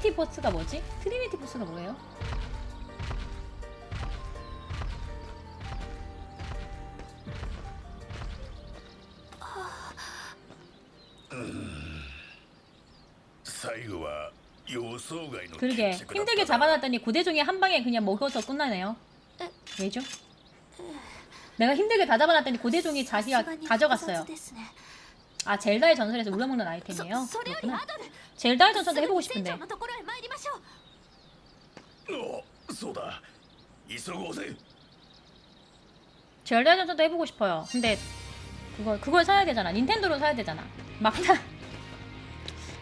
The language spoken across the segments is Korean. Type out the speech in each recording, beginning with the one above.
트리니티 포스가 뭐지? 트리니티 포스가 뭐예요? 그러게 힘들게 잡아놨더니 그 고대종이 한 방에 그냥 먹어서 끝나네요. 왜죠? 내가 힘들게 다 잡아놨더니 그 고대종이 자기가 가져갔어요. 複雑ですね 아 젤다의 전설에서 우려먹는 아이템이에요. そそれより 그렇구나. アドル 젤다의 전설도 해보고 船 싶은데 長のところへ参りましょうおそうだ急ごうぜ 젤다의 전설도 해보고 싶어요. 근데 그걸 그걸 사야 되잖아. 닌텐도로 사야 되잖아. 막타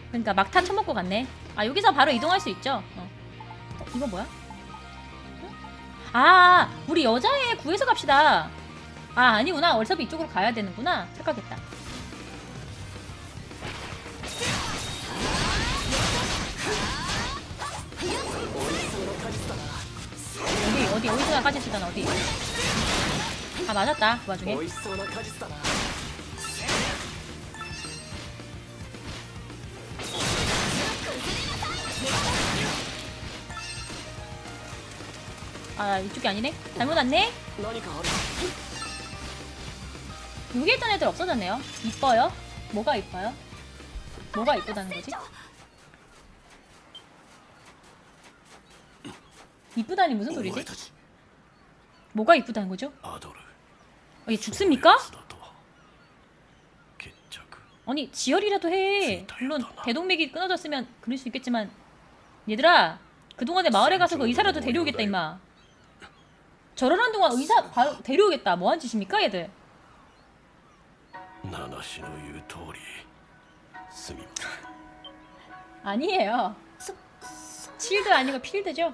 그러니까 막타 처먹고 갔네. 아 여기서 바로 이동할 수 있죠. 어. 어, 이거 뭐야? 응? 아 우리 여자애 구해서 갑시다. 아 아니구나. 어차피 이쪽으로 가야 되는구나. 착각했다. 아니 오이소나 까짓시던 어디? 아 맞았다 그 와중에. 아 이쪽이 아니네? 잘못 왔네? 여기 있던 애들 없어졌네요 이뻐요? 뭐가 이뻐요? 뭐가 이쁘다는 거지? 이쁘다니 무슨 소리지? 뭐가 이쁘다는 거죠? 아, 얘 죽습니까? 아니 지혈이라도 해. 물론 대동맥이 끊어졌으면 그럴 수 있겠지만 얘들아 그동안에 마을에 가서 그 의사라도 데려오겠다 임마. 저러는 동안 의사 바로 데려오겠다. 뭐한 짓입니까 얘들? 아니에요. 칠도 아니고 필드죠.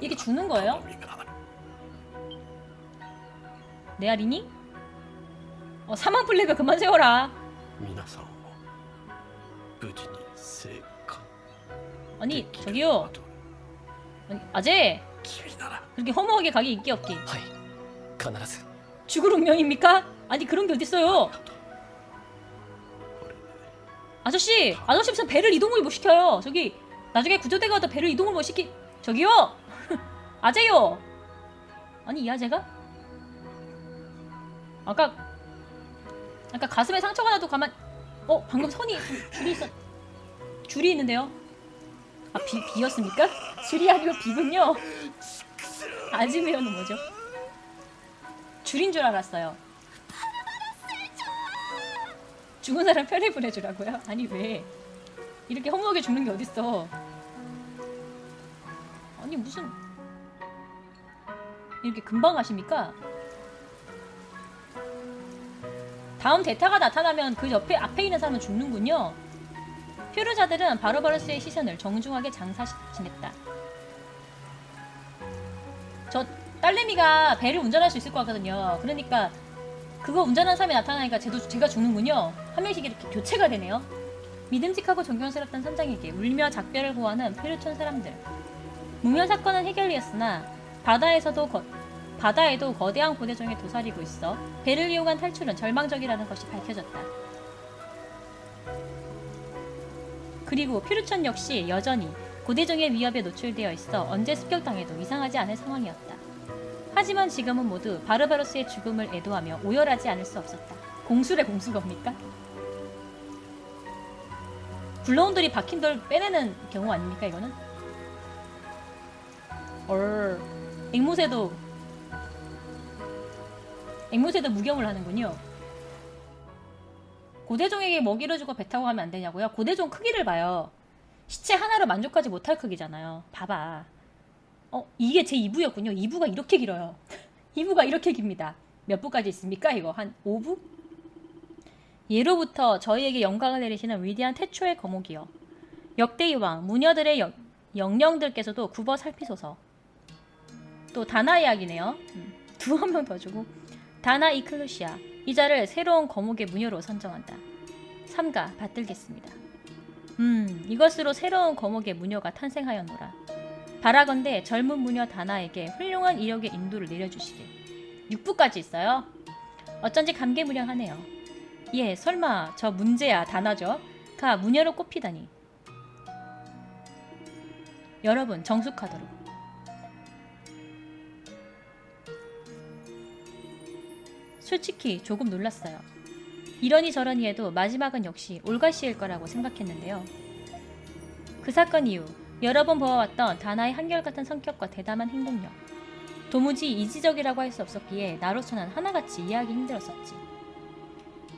이게 주는 거예요? 네아리니? 어, 사망 플래그 그만 세워라. 아니 저기요. 아니, 아재. 그렇게 허무하게 가기 인기 없기. 죽을 운명입니까? 아니 그런 게 어딨어요? 아저씨, 아저씨 무슨 배를 이동을 못 시켜요. 저기 나중에 구조대가 와도 배를 이동을 못 시키. 저기요 아재요. 아니 이 아재가? 아까 아까 가슴에 상처가 나도 가만. 어 방금 선이 좀 줄이 있었. 줄이 있는데요. 아 비, 비였습니까? 줄이 아니고 비군요. 아지메어는 뭐죠? 줄인 줄 알았어요. 죽은 사람 편히 보내주라고요? 아니 왜? 이렇게 허무하게 죽는 게 어딨어? 아니 무슨 이렇게 금방 하십니까? 다음 대타가 나타나면 그 옆에 앞에 있는 사람은 죽는군요. 퓨르자들은 바로바르스의 시선을 정중하게 장사 지냈다. 저 딸내미가 배를 운전할 수 있을 것 같거든요. 그러니까 그거 운전하는 사람이 나타나니까 쟤도 제가 죽는군요. 한 명씩 이렇게 교체가 되네요. 믿음직하고 존경스럽던 선장에게 울며 작별을 고하는 페르촌 사람들. 무면 사건은 해결되었으나 바다에서도 거, 바다에도 거대한 고대종이 도사리고 있어 배를 이용한 탈출은 절망적이라는 것이 밝혀졌다. 그리고 피르촌 역시 여전히 고대종의 위협에 노출되어 있어 언제 습격당해도 이상하지 않을 상황이었다. 하지만 지금은 모두 바르바로스의 죽음을 애도하며 오열하지 않을 수 없었다. 공술의 공수 겁니까? 굴러온돌이 박힌 돌 빼내는 경우 아닙니까 이거는? 얼 앵무새도 앵무새도 무경을 하는군요. 고대종에게 먹이를 주고 배 타고 가면 안 되냐고요? 고대종 크기를 봐요. 시체 하나로 만족하지 못할 크기잖아요. 봐봐. 어, 이게 제 2부였군요. 2부가 이렇게 길어요. 2부가 이렇게 깁니다. 몇 부까지 있습니까? 이거 한 5부? 예로부터 저희에게 영광을 내리시는 위대한 태초의 거목이여. 역대의 왕, 무녀들의 영, 영령들께서도 굽어 살피소서. 또 다나 이야기네요. 음, 두어 명 더 주고. 다나 이클루시아. 이 자를 새로운 거목의 무녀로 선정한다. 삼가 받들겠습니다. 음, 이것으로 새로운 거목의 무녀가 탄생하였노라. 바라건대 젊은 무녀 다나에게 훌륭한 이력의 인도를 내려주시길. 6부까지 있어요. 어쩐지 감개무량하네요. 예, 설마 저 문제야 다나죠? 가 무녀로 꼽히다니. 여러분 정숙하도록. 솔직히 조금 놀랐어요. 이러니 저러니 해도 마지막은 역시 올가 씨일 거라고 생각했는데요. 그 사건 이후 여러 번 보아왔던 다나의 한결같은 성격과 대담한 행동력. 도무지 이지적이라고 할 수 없었기에 나로서는 하나같이 이해하기 힘들었었지.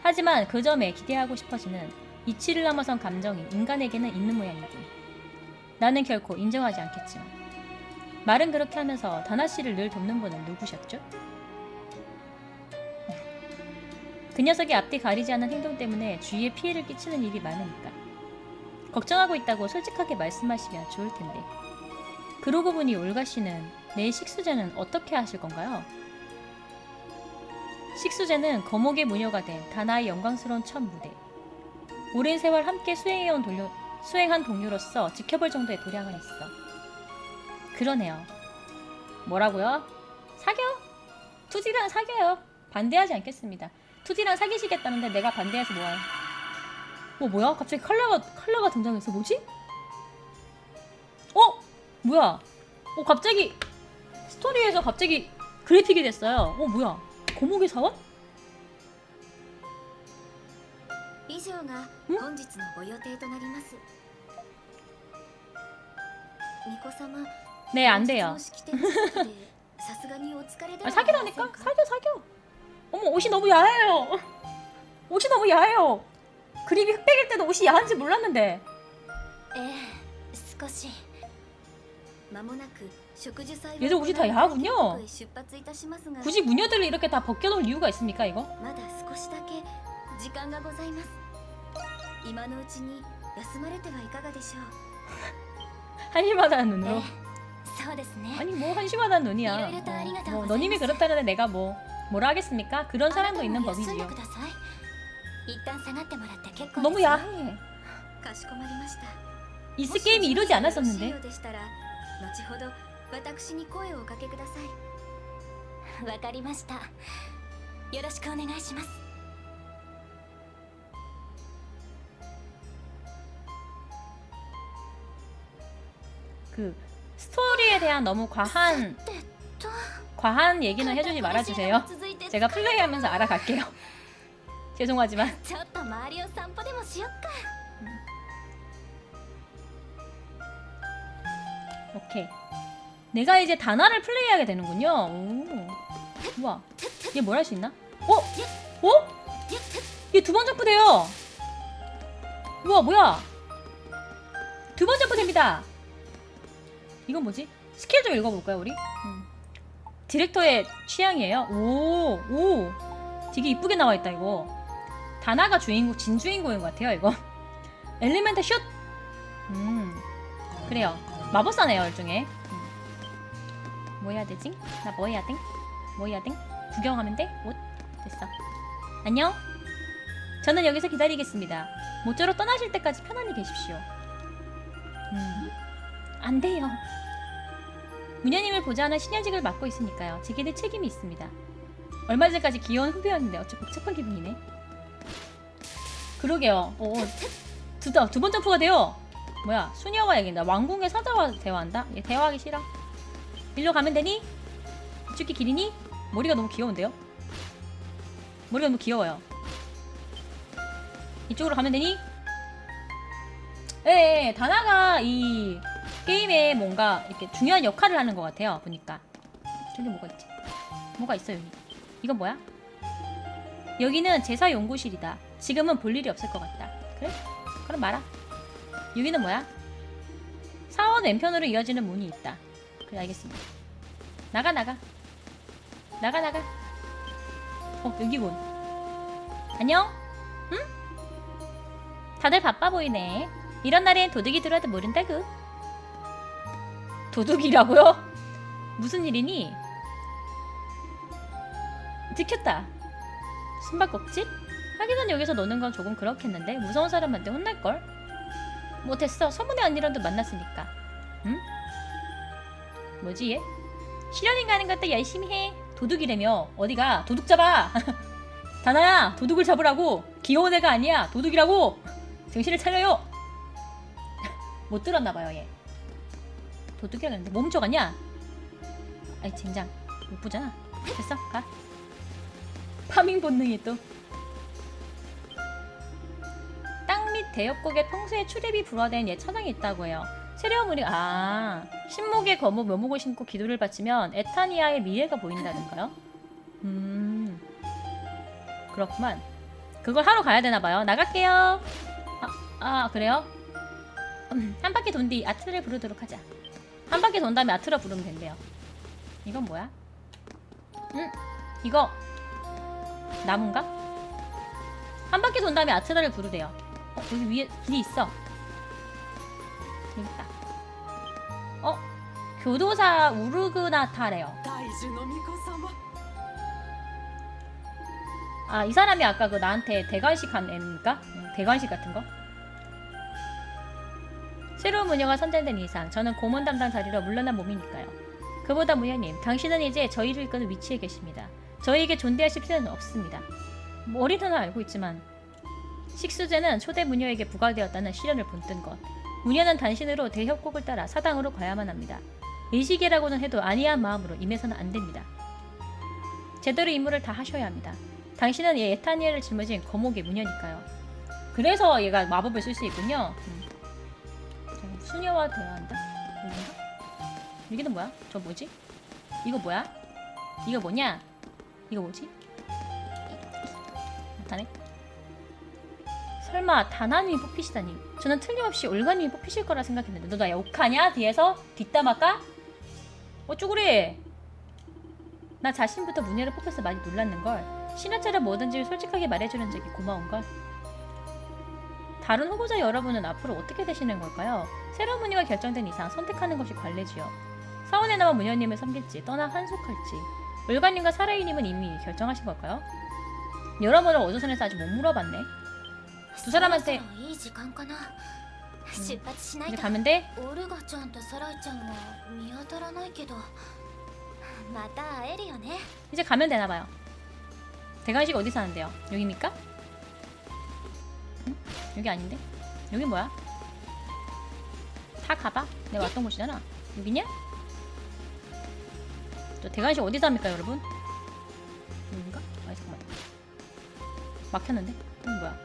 하지만 그 점에 기대하고 싶어지는 이치를 넘어선 감정이 인간에게는 있는 모양이군. 나는 결코 인정하지 않겠지만. 말은 그렇게 하면서 다나 씨를 늘 돕는 분은 누구셨죠? 그 녀석의 앞뒤 가리지 않는 행동 때문에 주위에 피해를 끼치는 일이 많으니까. 걱정하고 있다고 솔직하게 말씀하시면 좋을 텐데. 그러고 보니 올가 씨는 내일 식수제는 어떻게 하실 건가요? 식수제는 거목의 무녀가 된 다나의 영광스러운 첫 무대. 오랜 세월 함께 수행해온 동료, 수행한 동료로서 지켜볼 정도의 도량을 했어. 그러네요. 뭐라고요? 사겨? 투지랑 사겨요. 반대하지 않겠습니다. 투디랑 사귀시겠다는데 내가 반대해서 뭐해? 어 뭐야? 갑자기 컬러가 칼라가 등장했어. 뭐지? 어 뭐야? 어 갑자기 스토리에서 갑자기 그래픽이 됐어요. 어 뭐야? 고목의 사원? 응? 네, 안 돼요. 아, 사귀라니까? 사귀어, 사귀어. 어머 옷이 너무 야해요. 옷이 너무 야해요. 그림이 흑백일 때도 옷이 야한지 몰랐는데. ええ少し間もなく植樹祭 얘들 옷이 다 야하군요. へ出発いたしますが 굳이 무녀들을 이렇게 다 벗겨놓을 이유가 있습니까 이거? まだ少しだけ時間がございます今のうちに休まれてはいかがでしょう 한심하다는 え 눈으로. えそうですね 아니 뭐 한심하다는 눈이야. 이러이러 또 어, 아리가또 뭐 고자이마스. 너님이 그렇다는데 내가 뭐 뭐라 하겠습니까? 그런 사람도 있는 법이지요. 너무 야해. 이스 게임이 이러지 않았었는데. 그 스토리에 대한 너무 과한 과한 얘기는 해주지 말아주세요. 제가 플레이하면서 알아갈게요. 죄송하지만. 음. 오케이. 내가 이제 단화를 플레이하게 되는군요. 오. 우와. 얘 뭘 할 수 있나? 어? 어? 얘 두 번 점프 돼요. 우와, 뭐야? 두 번 점프 됩니다. 이건 뭐지? 스킬 좀 읽어볼까요, 우리? 음. 디렉터의 취향이에요. 오, 오. 되게 이쁘게 나와 있다 이거. 다나가 주인공, 진 주인공인 것 같아요 이거. 엘리멘트 슛. 음, 그래요. 마법사네요 일종의. 음. 뭐 해야 되지? 나 뭐 해야 돼? 뭐 해야 돼? 구경하면 돼? 옷 됐어. 안녕. 저는 여기서 기다리겠습니다. 모쪼록 떠나실 때까지 편안히 계십시오. 음, 안 돼요. 문녀님을 보좌하는 신여직을 맡고 있으니까요. 제게 대 책임이 있습니다. 얼마 전까지 귀여운 후배였는데 어째 복잡한 기분이네. 그러게요. 어, 두번 두번 점프가 돼요. 뭐야? 수녀와 얘기한다. 왕궁의 사자와 대화한다. 얘 대화하기 싫어. 일로 가면 되니? 이쪽이 길이니? 머리가 너무 귀여운데요? 머리가 너무 귀여워요. 이쪽으로 가면 되니? 예, 예, 다나가 이 게임에 뭔가 이렇게 중요한 역할을 하는 것 같아요. 보니까 저기 뭐가 있지? 뭐가 있어 여기? 이건 뭐야? 여기는 제사 연구실이다. 지금은 볼 일이 없을 것 같다. 그래? 그럼 말아. 여기는 뭐야? 사원 왼편으로 이어지는 문이 있다. 그래 알겠습니다. 나가 나가. 나가 나가. 어 여기군. 안녕. 응? 다들 바빠 보이네. 이런 날엔 도둑이 들어도 모른다구. 도둑이라고요? 무슨 일이니? 들켰다. 숨바꼭질? 하기는 여기서 노는 건 조금 그렇겠는데 무서운 사람한테 혼날걸? 뭐 됐어 소문의 언니랑도 만났으니까 응? 뭐지 얘? 실현인 가는 것도 열심히 해 도둑이라며 어디가 도둑 잡아 다나야 도둑을 잡으라고 귀여운 애가 아니야 도둑이라고 정신을 차려요 못 들었나봐요 얘 도둑이라는데 몸 져가냐 아이 젠장 못 보잖아 됐어 가 파밍 본능이 또땅및 대역곡에 평소에 출입이 불화된 옛 천왕이 있다고 해요. 세례어문이 아 신목의 거목 묘목을 신고 기도를 바치면 에타니아의 미래가 보인다는가요? 음 그렇구만. 그걸 하러 가야 되나 봐요. 나갈게요. 아, 아 그래요? 음, 한 바퀴 돈 뒤 아트를 부르도록 하자. 한 바퀴 돈 다음에 아트라 부르면 된대요. 이건 뭐야? 응? 이거 나무인가? 한 바퀴 돈 다음에 아트라를 부르대요. 어, 여기 위에 길이 있어. 재밌다. 어? 교도사 우르그나타래요. 아, 이 사람이 아까 그 나한테 대관식 한 애니까? 대관식 같은 거? 새로운 무녀가 선정된 이상 저는 고문 담당 자리로 물러난 몸이니까요. 그보다 무녀님, 당신은 이제 저희를 이끄는 위치에 계십니다. 저희에게 존대하실 필요는 없습니다. 머리는 알고 있지만 식수제는 초대 무녀에게 부과되었다는 시련을 본뜬 것. 무녀는 단신으로 대협곡을 따라 사당으로 가야만 합니다. 의식이라고는 해도 아니한 마음으로 임해서는 안 됩니다. 제대로 임무를 다 하셔야 합니다. 당신은 얘 에타니엘을 짊어진 거목의 무녀니까요. 그래서 얘가 마법을 쓸 수 있군요. 음. 수녀와 대화한다. 여긴가? 여기는 뭐야? 저 뭐지? 이거 뭐야? 이거 뭐냐? 이거 뭐지? 나타네. 설마 다나님이 뽑히시다니. 저는 틀림없이 올가님이 뽑히실 거라 생각했는데 너 나 욕하냐? 뒤에서 뒷담화까? 어 쭈구리. 나 자신부터 무녀를 뽑혀서 많이 놀랐는걸. 신화처럼 뭐든지 솔직하게 말해주는 적이 고마운걸. 다른 후보자 여러분은 앞으로 어떻게 되시는 걸까요? 새로운 무늬가 결정된 이상 선택하는 것이 관례지요. 사원에 남아 무녀님을 섬길지 떠나 한속할지 올가님과 사라이님은 이미 결정하신 걸까요? 여러분을 어조선에서 아직 못 물어봤네. 두 사람한테 そろそろいい時間かな出発しない 이제 と 가면 돼? オルガちゃんとサライちゃんは見当たらないけどまた会えるよね 이제 가면 되나 봐요. 대관식 어디서 하는데요? 여기입니까? 응? 여기 아닌데? 여기 뭐야? 다 가봐. 내가 왔던 곳이잖아. 여기냐? 저 대관식 어디서 합니까, 여러분? 여긴가? 아, 잠깐만. 막혔는데? 여기 뭐야?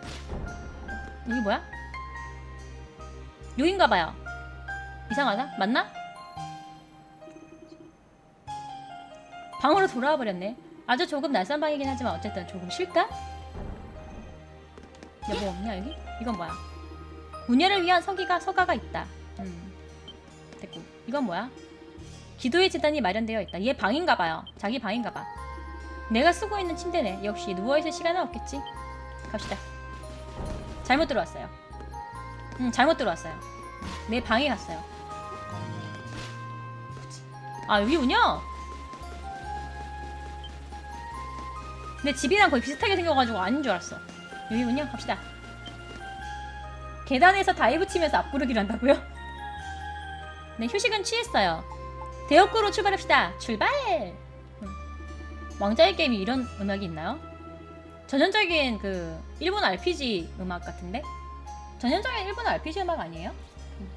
여기 뭐야? 여긴가 봐요. 이상하다? 맞나? 방으로 돌아와 버렸네. 아주 조금 낯선 방이긴 하지만 어쨌든 조금 쉴까? 여보 없냐 여기? 이건 뭐야? 무녀를 위한 서기가 서가가 있다. 음. 됐고 이건 뭐야? 기도의 재단이 마련되어 있다. 얘 방인가 봐요. 자기 방인가 봐. 내가 쓰고 있는 침대네. 역시 누워 있을 시간은 없겠지. 갑시다. 잘못 들어왔어요. 음 잘못 들어왔어요. 내 방에 갔어요. 아 여기군요. 내 집이랑 거의 비슷하게 생겨가지고 아닌 줄 알았어. 여기군요. 갑시다. 계단에서 다이브 치면서 앞구르기를 한다고요? 네, 휴식은 취했어요. 대역구로 출발합시다. 출발! 음. 왕자의 게임이 이런 음악이 있나요? 전형적인 그 일본 RPG 음악 같은데? 전형적인 일본 RPG 음악 아니에요? 음.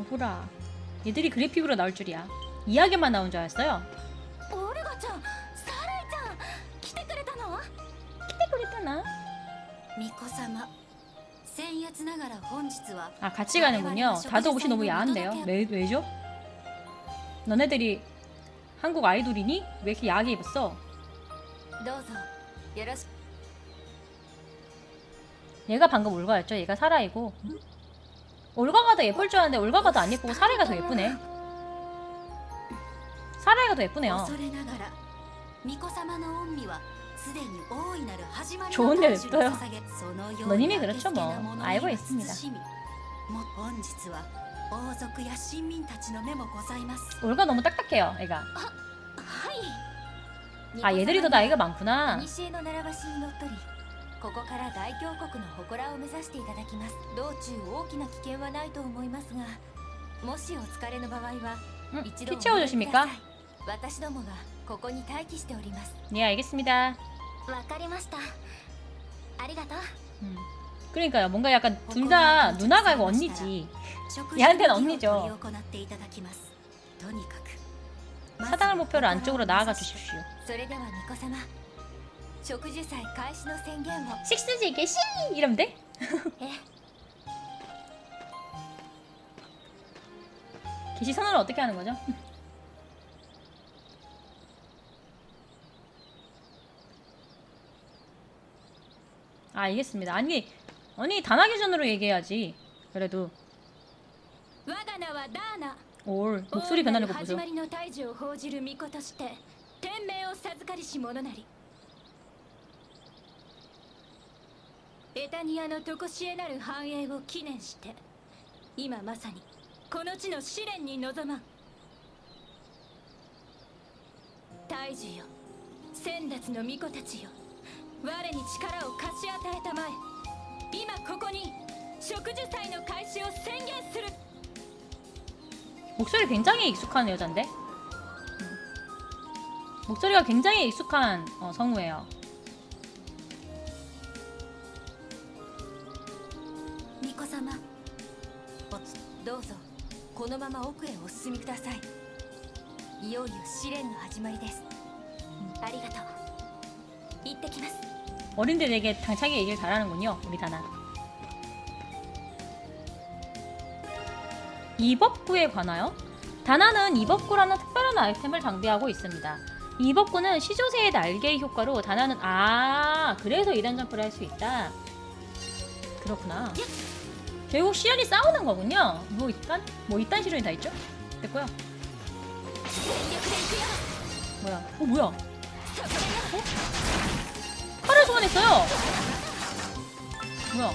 어후라. 얘들이 그래픽으로 나올 줄이야. 이야기만 나온 줄 알았어요. 그랬잖아. 巫女様僭越ながら本日は 아 같이 가는군요. 다들 옷이 너무 야한데요. 왜 왜죠? 너네들이 한국 아이돌이니? 왜 이렇게 야하게 입었어? どうぞよろしく 얘가 방금 올가였죠. 얘가 사라이고. 올가가 더 예쁠 줄 알았는데 올가가 더 안 예쁘고 사라이가 더 예쁘네. 사라이가 더 예쁘네요. 恐れながら 巫女様の御身はすでに大いなる始まり 좋은 の 데 大事を 냅둬요 捧げそのよう 너님이 に 그렇죠 あけすけ 뭐 な者 알고 には 있습니다 慎みも本日は王族や臣民たちの目もございます 올가 너무 딱딱해요 애가 はい 아 얘들이 더 나이가 많구나 古の習わしにのっとりここから大峡谷の祠を目指していただきます道中大きな危険はないと思いますがもしお疲れの場合は 응, 一度 피 채워주십니까? 私どもが ここに待機しております 네 알겠습니다 わかりましたありがとう 음. 그러니까요 뭔가 약간 둘 다 누나가 아니고 언니지 食 얘한테는 の儀を 언니죠 執り行っていただきますとにかく 사당을 목표로 안쪽으로 나아가 주십시오 それでは巫女様植樹祭開始の宣言を 식스지 개시 이러면 돼? え 개시 선언을 어떻게 하는 거죠? 아 알겠습니다 아니 아니 단아 기준으로 얘기해야지 그래도 我が名はダーナ 올 목소리 변하는 거 始 보죠 まりの大事を報じる巫女として天命を授かりし者なりエタニアの常しえなる繁栄を記念して今まさにこの地の試練に臨まん大樹よ先達の巫女たちよ 我に力を貸し与えたまえ今ここに植樹祭の開始を宣言する 목소리 굉장히 익숙한 여잔데 음. 목소리가 굉장히 익숙한 어, 성우예요 巫女様どうぞこのまま奥へお進みくださいいよいよ試練の始まりですありがとう行ってきます 어른들에게 당차게 얘기를 잘하는군요. 우리 다나. 이법구에 관하여? 다나는 이법구라는 특별한 아이템을 장비하고 있습니다. 이법구는 시조새의 날개의 효과로 다나는 아 그래서 이단 점프를 할 수 있다. 그렇구나. 결국 시연이 싸우는 거군요. 뭐 이딴 뭐 이딴 시련이 다 있죠? 됐고요. 뭐야? 어 뭐야? 어? 소환했어요. 뭐야?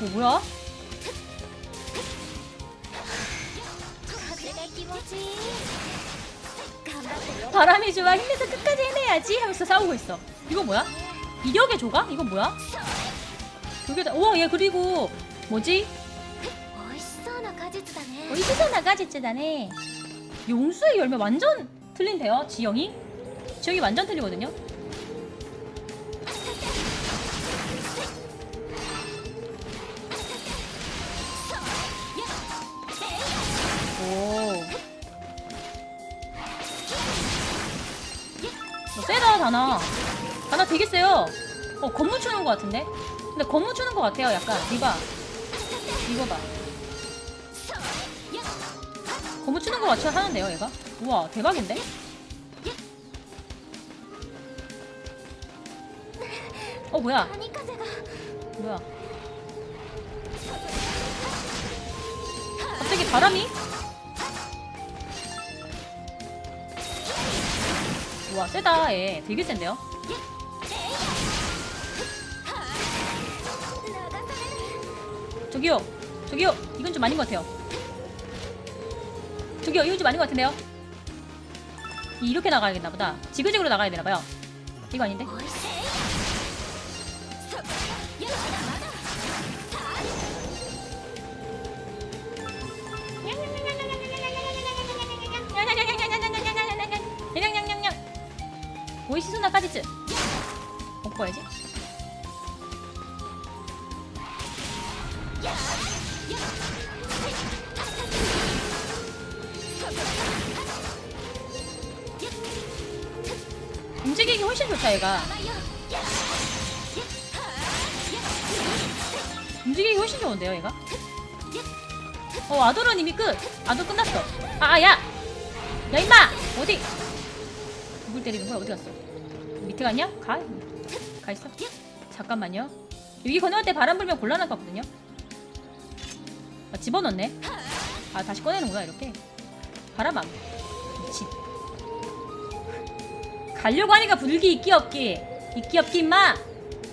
어, 뭐야? 바람이 좋아 힘내서 끝까지 해내야지 하면서 싸우고 있어 이거 뭐야? 이력의 조각? 이건 뭐야? 여기다 우와 얘 그리고 뭐지? 어, 이시선나 가지쯔다네 용수의 열매 완전 틀린데요 지영이? 지영이 완전 틀리거든요 오 어, 세다 다나 되게 세요. 어, 건무 추는 것 같은데? 근데 건무 추는 것 같아요, 약간. 이봐. 이거 봐. 건무 추는 것 같이 하는데요, 얘가? 우와, 대박인데? 어, 뭐야? 뭐야? 갑자기 바람이? 우와, 세다, 얘. 되게 센데요? 저기요. 저기요. 이건 좀 아닌 것 같아요. 저기요. 이건 좀 아닌 것 같은데요. 이렇게 나가야겠나 보다. 지그재그로 나가야 되나 봐요. 이거 아닌데? 오이 시소나 까지츠 먹고 야지. 움직이기 훨씬 좋다 얘가. 움직이기 훨씬 좋은데요 얘가? 어 아도론 이미 끝. 아도 끝났어. 아, 아야! 야 임마! 어디? 누굴 때리는 거야? 어디 갔어? 밑에 갔냐? 가가. 가 있어. 잠깐만요. 여기 건너갈 때 바람 불면 곤란할 것 같거든요. 아 집어넣네. 아 다시 꺼내는구나 이렇게. 바람아. 미친. 가려고 하니까 불기 있기 없기. 있기 없기 임마.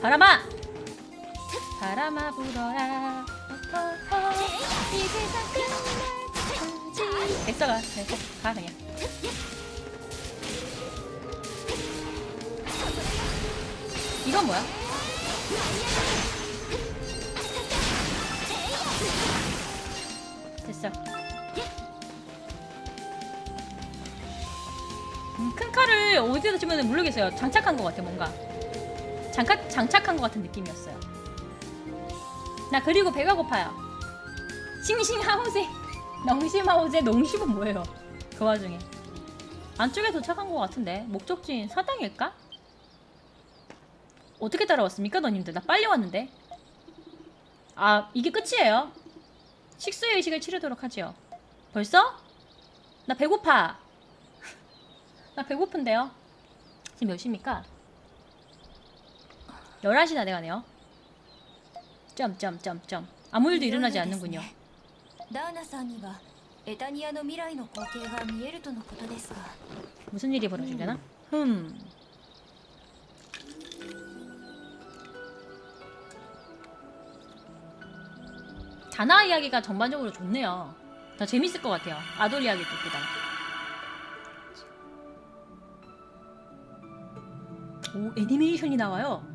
바람아. 바람아 불어라. 이 세상 끝날지. 됐어 가. 됐어. 가 그냥. 이건 뭐야? 됐어. 음, 큰 칼을 어디다 주면 모르겠어요. 장착한 것 같아 뭔가. 장착 장착한 것 같은 느낌이었어요. 나 그리고 배가 고파요. 싱싱하우제, 농심하우제, 농심은 뭐예요? 그 와중에 안쪽에 도착한 것 같은데 목적지인 사당일까? 어떻게 따라왔습니까, 너님들? 나 빨리 왔는데. 아, 이게 끝이에요. 식수의 의식을 치르도록 하지요. 벌써? 나 배고파. 나 배고픈데요. 지금 몇 시입니까? 11시 다 돼가네요. 점점점점. 아무 일도 일어나지 않는군요.ダーナさんにはエタニアの未来の光景が見えるとのことですが 무슨 일이 벌어지려나? 흠. 다나 이야기가 전반적으로 좋네요. 더 재밌을 것 같아요. 아돌 이야기 듣보다. 오, 애니메이션이 나와요.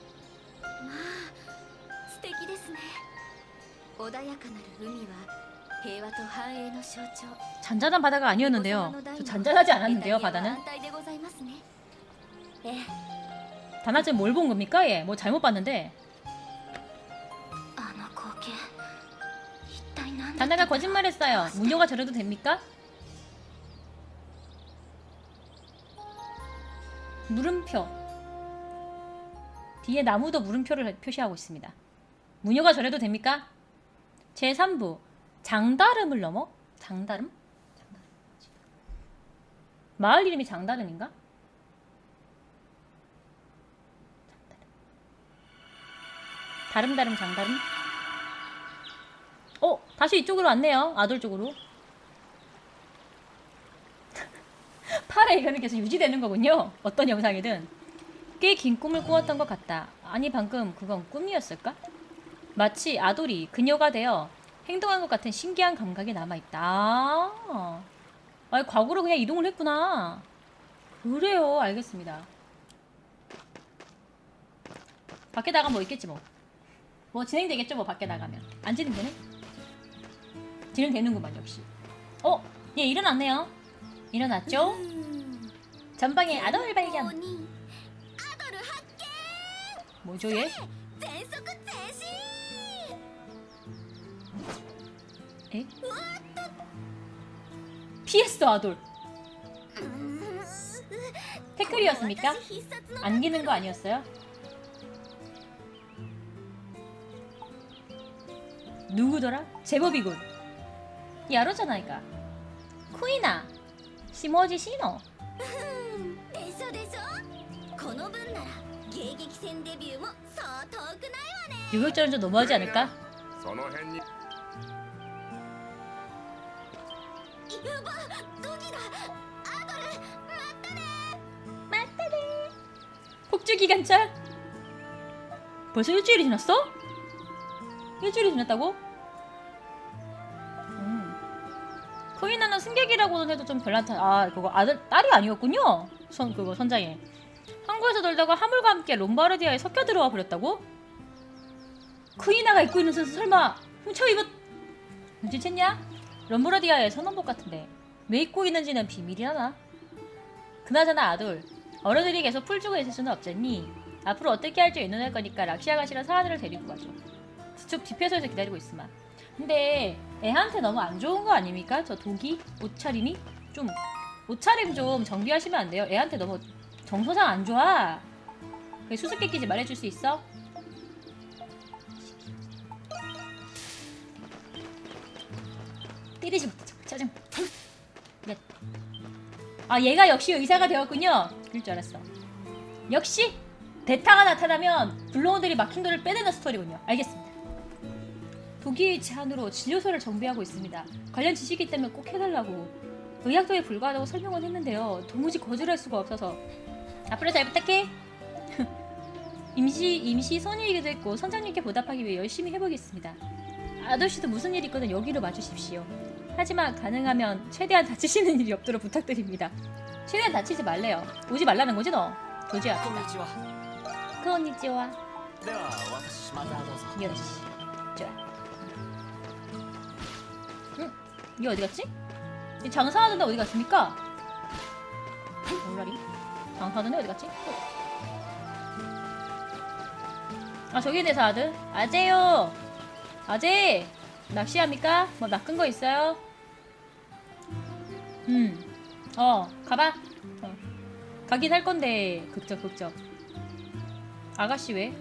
あ素敵ですね穏やかなる海は平和と繁栄の象徴 잔잔한 바다가 아니었는데요. 저 잔잔하지 않았는데요, 바다는. 安泰でございますねええ 다나쟤 뭘 본 겁니까? 얘 뭐 잘못 봤는데. あの光景一体何だった 다나가 거짓말했어요. 무녀가 저래도 됩니까? 물음표. 뒤에 나무도 물음표를 표시하고 있습니다. 무녀가 저래도 됩니까? 제3부. 장다름을 넘어? 장다름? 마을 이름이 장다름인가? 장다름. 다름다름 장다름? 어, 다시 이쪽으로 왔네요. 아돌 쪽으로. 팔에 이거는 계속 유지되는 거군요. 어떤 영상이든. 꽤 긴 꿈을 꾸었던 것 같다. 아니, 방금 그건 꿈이었을까? 마치 아돌이 그녀가 되어 행동한 것 같은 신기한 감각이 남아있다. 아, 아니, 과거로 그냥 이동을 했구나. 그래요. 알겠습니다. 밖에 나가면 뭐 있겠지 뭐. 뭐 진행되겠죠 뭐 밖에 나가면. 안 진행되네? 진행되는구만 역시. 어? 얘 일어났네요. 일어났죠? 전방에 아더를 발견. に 뭐죠 얘? 全速前進 에? 피했어 아돌. 태클이었습니까? 私必殺の 안기는 거 아니었어요? 누구더라? 제법이군. 야로잖아이가. 쿠이나. 시모지 시노. でしょでしょ 分なら 迎撃戦デビューもそう遠くないわね 요격전은 좀 너무하지 않을까? その辺にやばドキだアドルまったね 폭주 기관차? 벌써 일주일이 지났어? 일주일이 지났다고? 음. 코이나는 승객이라고는 해도 좀 별난타. 아, 그거 아들 딸이 아니었군요. 선 그거 선장에. 항구에서 놀다가 하물과 함께 롬바르디아에 섞여 들어와 버렸다고? 쿠이나가 입고 있는 옷은 설마 훔쳐 입었? 눈치챘냐? 롬바르디아의 선원복 같은데 왜 입고 있는지는 비밀이라나? 그나저나 아돌 어른들이 계속 풀 주고 있을 수는 없잖니. 앞으로 어떻게 할지 의논할 거니까 락시아가 씨랑 사하들을 데리고 가죠. 저쪽 뒤편에서 기다리고 있으마. 근데 애한테 너무 안 좋은 거 아닙니까? 저 독이 옷차림이 좀 옷차림 좀 정비하시면 안 돼요. 애한테 너무 정서상 안 좋아. 그 수수께끼지 말해줄 수 있어? 때리지 마. 짜증. 야. 아 얘가 역시 의사가 되었군요. 그럴 줄 알았어. 역시 대타가 나타나면 블로우들이 마킹도를 빼내는 스토리군요. 알겠습니다. 독일 제안으로 진료소를 정비하고 있습니다. 관련 지식이 있다면 꼭 해달라고. 의학도에 불과하다고 설명은 했는데요. 도무지 거절할 수가 없어서 앞으로 잘 부탁해. 임시 임시 선임이기도 했고 선장님께 보답하기 위해 열심히 해보겠습니다. 아저씨도 무슨 일 있거든 여기로 와주십시오. 하지만 가능하면 최대한 다치시는 일이 없도록 부탁드립니다. 최대한 다치지 말래요. 오지 말라는 거지 너. 조지야. 그언니지와 요시. 좋아. 응? 이게 어디 갔지? 장사하는데 어디 갔습니까? 몰라리. 애 어디 갔지? 아 저기 있네 사드. 아재요. 아재. 낚시합니까? 뭐 낚은 거 있어요? 음. 어 가봐. 어. 가긴 할 건데 극적 극적. 아가씨 왜?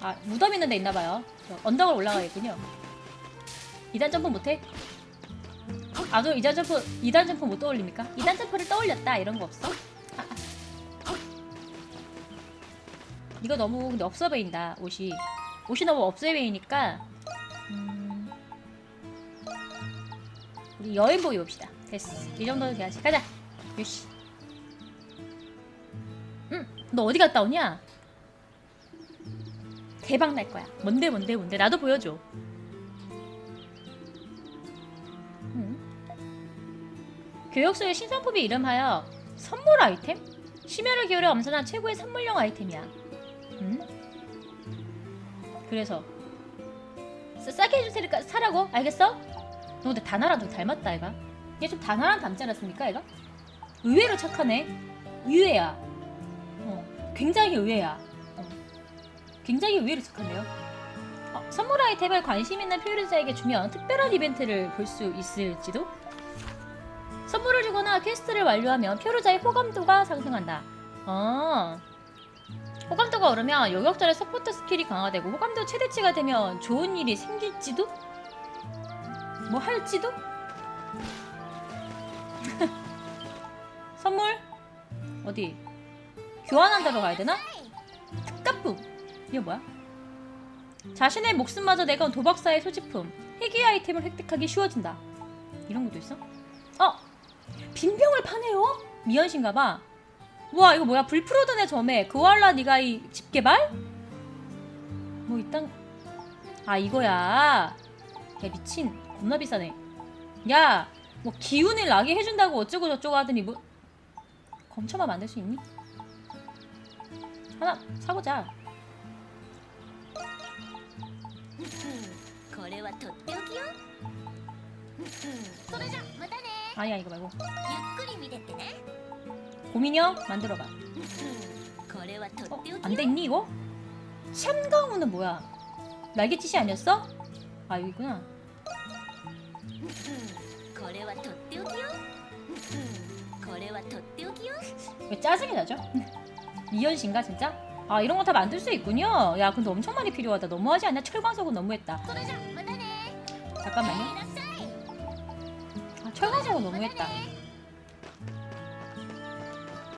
아 무덤 있는 데 있나봐요 언덕을 올라가야겠군요 2단 점프 못해? 아저 2단 점프 2단 점프 못 떠올립니까? 2단 점프를 떠올렸다 이런 거 없어? 아, 아. 이거 너무 근데 없어 보인다 옷이 옷이 너무 없어 보이니까 음... 우리 여행복 입읍시다 됐어 이 정도는 돼야지 가자 요시 응너 어디 갔다 오냐? 대박 날 거야. 뭔데 뭔데 뭔데 나도 보여줘. 교육소의 신상품이 이름하여 선물 아이템? 심혈을 기울여 엄선한 최고의 선물용 아이템이야. 음? 그래서 싸, 싸게 해줄 테니까 사라고? 알겠어? 너 근데 다나랑 좀 닮았다 얘가. 얘 좀 다나랑 닮지 않았습니까 얘가? 의외로 착하네. 의외야. 어, 굉장히 의외야. 굉장히 의외로 착하네요. 어, 선물 아이템을 관심 있는 피오르자에게 주면 특별한 이벤트를 볼 수 있을지도? 선물을 주거나 퀘스트를 완료하면 피오르자의 호감도가 상승한다. 아, 호감도가 오르면 요격전의 서포트 스킬이 강화되고 호감도 최대치가 되면 좋은 일이 생길지도? 뭐 할지도? 선물? 어디? 교환한다로 가야 되나? 특가품! 이게 뭐야? 자신의 목숨마저 내건 도박사의 소지품 희귀 아이템을 획득하기 쉬워진다 이런 것도 있어? 어! 빈 병을 파네요? 미연신가 봐. 와 이거 뭐야 불프로든의 점에 그알라 니가 이 집개발? 뭐 이딴 아 이거야 야 미친 겁나 비싸네 야 뭐 기운을 나게 해준다고 어쩌고 저쩌고 하더니 뭐 검초만 만들 수 있니? 하나 사보자 거래와 도떼기요? 소대장 맞다네 아니야 이거 말고 ゆっくり見てってね 곰인형 만들어봐 これはとってお 어? きよ 안 됐니 이거? 샴강우는 뭐야? 날개짓이 아니었어? 아 여기구나 これはとっておきよこれはとっておきよ 왜 짜증이 나죠? 미연신가 진짜? 아 이런 거 다 만들 수 있군요 야 근데 엄청 많이 필요하다 너무하지 않냐? 철광석은 너무했다 それじゃまたね 잠깐만요 許可状のメタ